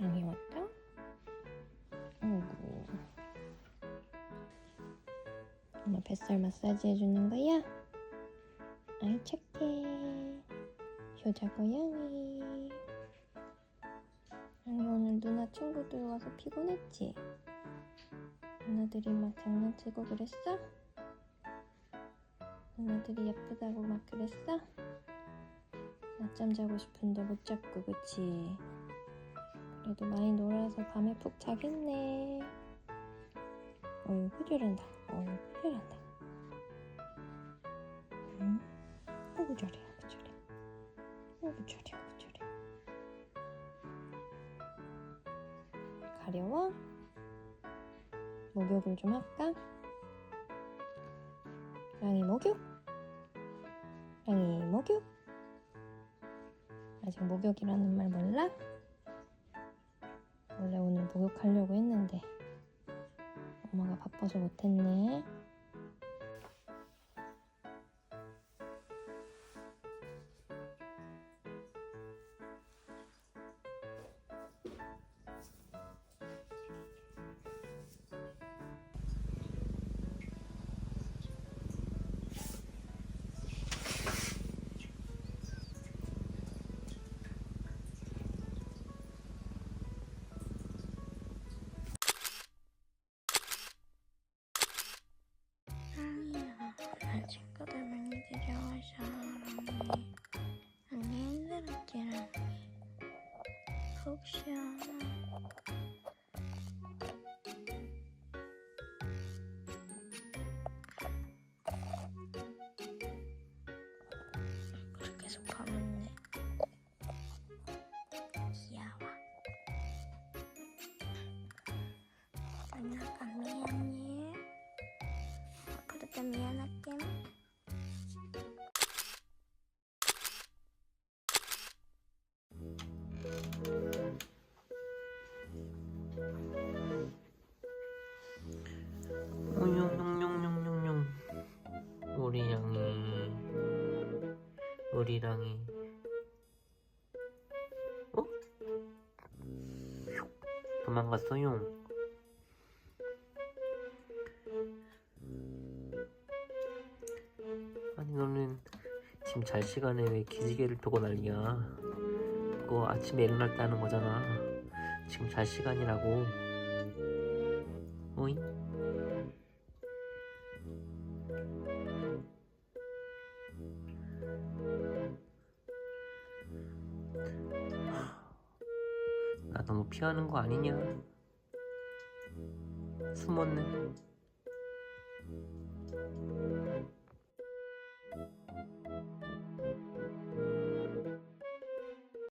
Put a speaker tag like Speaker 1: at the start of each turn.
Speaker 1: 양이 왔다? 아이고. 엄마 뱃살 마사지 해주는 거야? 아이 착해. 효자 고양이. 양이 오늘 누나 친구들 와서 피곤했지? 누나들이 막 장난치고 그랬어? 누나들이 예쁘다고 막 그랬어? 낮잠 자고 싶은데 못 잡고 그치? 그래도 많이 놀아서 밤에 푹 자겠네. 어이구 저런다. 어이구 저런다. 응? 어이구 저래, 어이구 저래. 어이구 저래, 어이구 저래. 가려워? 목욕을 좀 할까? 랑이 목욕? 랑이 목욕? 아직 목욕이라는 말 몰라? 원래 오늘 목욕하려고 했는데 엄마가 바빠서 못했네.
Speaker 2: 랑이 힘들었지 랑이 푹 쉬어 그렇게 계속 가면 귀여워 만나가 미안해 그렇게 미안할게.
Speaker 3: 우리 랑이. 어? 도망갔어요. 아니 너는 지금 잘 시간에 왜 기지개를 펴고 난리야? 그거 아침에 일어날 때 하는 거잖아. 지금 잘 시간이라고. 어이? 너무 피하는 거 아니냐? 숨었네.